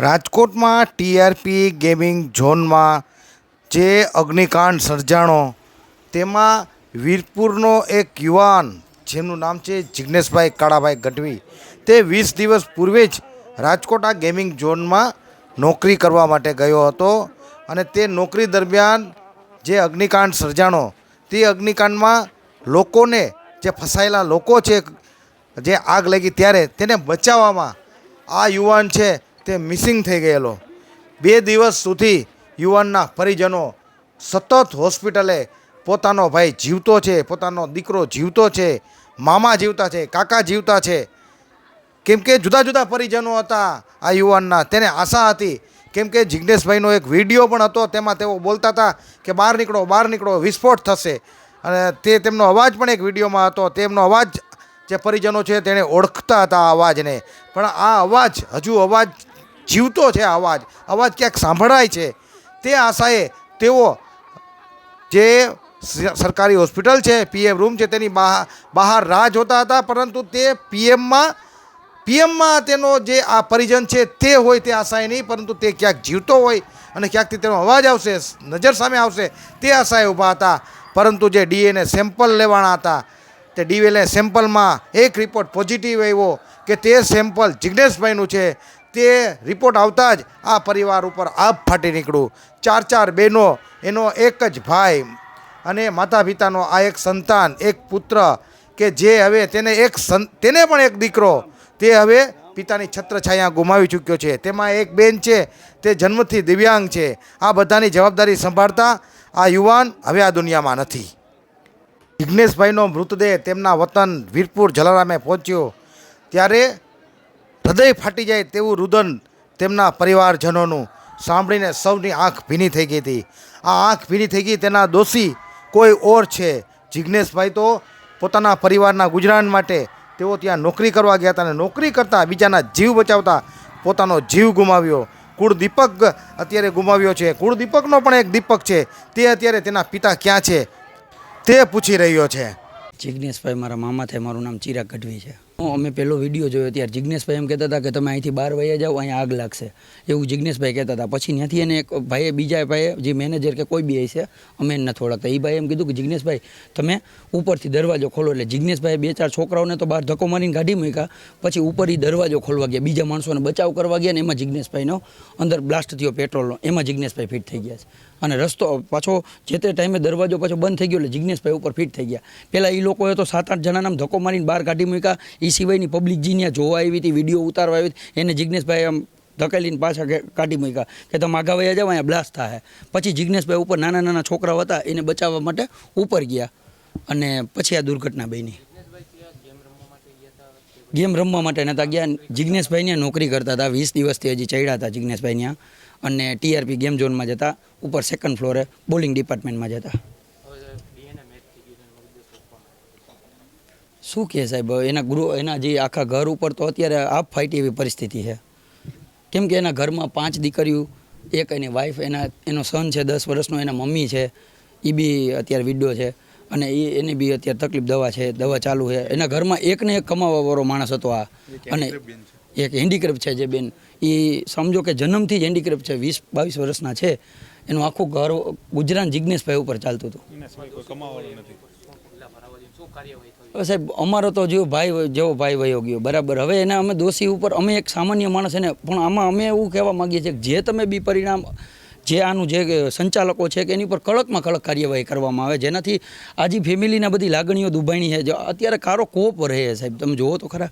રાજકોટમાં TRP gaming ઝોનમાં જે અગ્નિકાંડ સર્જાણો, તેમાં વીરપુરનો એક યુવાન જેમનું નામ છે જિજ્ઞેશભાઈ કાળાભાઈ ગઢવી, તે વીસ દિવસ પૂર્વે જ રાજકોટ આ ગેમિંગ ઝોનમાં નોકરી કરવા માટે ગયો હતો અને તે નોકરી દરમિયાન જે અગ્નિકાંડ સર્જાણો, તે અગ્નિકાંડમાં લોકોને, જે ફસાયેલા લોકો છે, જે આગ લાગી ત્યારે તેને બચાવવામાં આ યુવાન છે તે મિસિંગ થઈ ગયેલો. બે દિવસ સુધી યુવાનના પરિજનો સતત હોસ્પિટલે પોતાનો ભાઈ જીવતો છે, પોતાનો દીકરો જીવતો છે, મામા જીવતા છે, કાકા જીવતા છે. કેમ કે જુદા જુદા પરિજનો હતા આ યુવાનના. તેને આશા હતી. કેમ કે જિજ્ઞેશભાઈનો એક વીડિયો પણ હતો, તેમાં તેઓ બોલતા હતા કે બહાર નીકળો બહાર નીકળો, વિસ્ફોટ થશે. અને તે તેમનો અવાજ પણ એક વિડીયોમાં હતો. તેમનો અવાજ જે પરિજનો છે, તેણે ઓળખતા હતા આ અવાજને. પણ આ અવાજ, હજુ અવાજ જીવતો છે અવાજ. અવાજ ક્યાંક સાંભળાય છે. તે આશાએ તેઓ જે સરકારી હોસ્પિટલ છે, પીએમ રૂમ છે, તેની બહાર રાહ જોતા હતા, પરંતુ તે પીએમમાં પીએમમાં તેનો જે આ પરિજન છે તે હોય તે આશાએ નહીં, પરંતુ તે ક્યાંક જીવતો હોય અને ક્યાંકથી તેનો અવાજ આવશે, નજર સામે આવશે, તે આશાએ ઊભા હતા. પરંતુ જે ડીએનએ સેમ્પલ લેવાના હતા, તે ડીએનએ સેમ્પલમાં એક રિપોર્ટ પોઝિટિવ આવ્યો કે તે સેમ્પલ જિજ્ઞેશભાઈનું છે. તે રિપોર્ટ આવતા જ આ પરિવાર ઉપર આભ ફાટી નીકળ્યું. ચાર ચાર બહેનો, એનો એક જ ભાઈ અને માતા પિતાનો આ એક સંતાન, એક પુત્ર કે જે હવે તેને એક સં, તેને પણ એક દીકરો, તે હવે પિતાની છત્રછાયા ગુમાવી ચૂક્યો છે. તેમાં એક બેન છે, તે જન્મથી દિવ્યાંગ છે. આ બધાની જવાબદારી સંભાળતા આ યુવાન હવે આ દુનિયામાં નથી. જિજ્ઞેશભાઈનો મૃતદેહ તેમના વતન વીરપુર જલારામે પહોંચ્યો. ત્યારે હૃદય ફાટી જાય તેવું રુદન તેમના પરિવારજનોનું સાંભળીને સૌની આંખ ભીની થઈ ગઈ હતી. આ આંખ ભીની થઈ ગઈ તેના દોષી કોઈ ઓર છે? જિજ્ઞેશભાઈ તો પોતાના પરિવારના ગુજરાન માટે તેઓ ત્યાં નોકરી કરવા ગયા હતા અને નોકરી કરતા બીજાના જીવ બચાવતા પોતાનો જીવ ગુમાવ્યો. કુળ દીપક અત્યારે ગુમાવ્યો છે. કુળ દીપકનો પણ એક દીપક છે. તે અત્યારે તેના પિતા ક્યાં છે? તે પૂછી રહ્યો છે. જિજ્ઞેશભાઈ મારા મામા થાય મારું નામ ચિરાગ ગઢવી છે. અમે પહેલો વીડિયો જોયો ત્યારે જિજ્ઞેશભાઈ એમ કહેતા હતા કે તમે અહીંથી બહાર વયા જાઓ, અહીંયા આગ લાગશે. એવું જિજ્ઞેશભાઈ કહેતા હતા. પછી ત્યાંથી એને એક ભાઈએ બીજા ભાઈએ, જે મેનેજર કે કોઈ બી છે અમે એને નથી ઓળખતા એ ભાઈ એમ કીધું કે જિજ્ઞેશભાઈ તમે ઉપરથી દરવાજો ખોલો. એટલે જિજ્ઞેશભાઈ બે ચાર છોકરાઓને તો બહાર ધક્કો મારીને કાઢી મૂક્યા. પછી ઉપર એ દરવાજો ખોલવા ગયા. બીજા માણસોને બચાવ કરવા ગયા ને એમાં જિજ્ઞેશભાઈનો અંદર બ્લાસ્ટ થયો પેટ્રોલનો એમાં જિજ્ઞેશભાઈ ફિટ થઈ ગયા છે. અને રસ્તો પાછો જે તે ટાઈમે દરવાજો પાછો બંધ થઈ ગયો એટલે જિજ્ઞેશભાઈ ઉપર ફિટ થઈ ગયા. પહેલાં એ લોકોએ તો સાત આઠ જણાના ધક્કો મારીને બહાર કાઢી મૂક્યા. એ સિવાયની પબ્લિક જે જોવા આવી હતી, વીડિયો ઉતારવા આવી હતી, એને જિજ્ઞેશભાઈ આમ ધકેલીને પાછા કાઢી મૂક્યા કે તમે આગા વયા જાવ અહીંયા બ્લાસ્ટ થાય. પછી જિજ્ઞેશભાઈ ઉપર નાના નાના છોકરાઓ હતા, એને બચાવવા માટે ઉપર ગયા. અને પછી આ દુર્ઘટના બની. ગેમ રમવા માટે નહોતા ગયા. જિજ્ઞેશભાઈ નોકરી કરતા હતા. વીસ દિવસથી હજી ચડ્યા હતા જિજ્ઞેશભાઈ ત્યાં અને ટીઆરપી ગેમ ઝોનમાં જતા, ઉપર સેકન્ડ ફ્લોરે બોલિંગ ડિપાર્ટમેન્ટમાં જતા. શું કહે સાહેબ? એના ગૃહ એના જે આખા ઘર ઉપર તો અત્યારે આપ ફાઈટી એવી પરિસ્થિતિ છે. કેમ કે એના ઘરમાં પાંચ દીકરીઓ એક એની વાઈફ એના એનો સન છે દસ વર્ષનો એના મમ્મી છે એ બી અત્યારે વિડો છે અને એ એની બી અત્યારે તકલીફ દવા છે દવા ચાલુ છે. એના ઘરમાં એક ને એક કમાવાવાળો માણસ હતો આ. અને એક હેન્ડીક્રાફ્ટ છે જે બેન. એ સમજો કે જન્મથી જ હેન્ડીક્રાફ્ટ છે. વીસ બાવીસ વર્ષના છે. એનું આખું ઘર ગુજરાન જિજ્ઞેશભાઈ ઉપર ચાલતું હતું. સાહેબ, અમારો તો જેવો ભાઈ જેવો ભાઈ વયો ગયો, બરાબર. હવે એના અમે દોષી ઉપર, અમે એક સામાન્ય માણસ એને, પણ આમાં અમે એવું કહેવા માંગીએ છીએ કે જે તમે બી પરિણામ, જે આનું જે સંચાલકો છે કે એની ઉપર કડકમાં કડક કાર્યવાહી કરવામાં આવે, જેનાથી આજે ફેમિલીના બધી લાગણીઓ દુભાણી છે. અત્યારે કારો કોપ રહે સાહેબ, તમે જુઓ તો ખરા.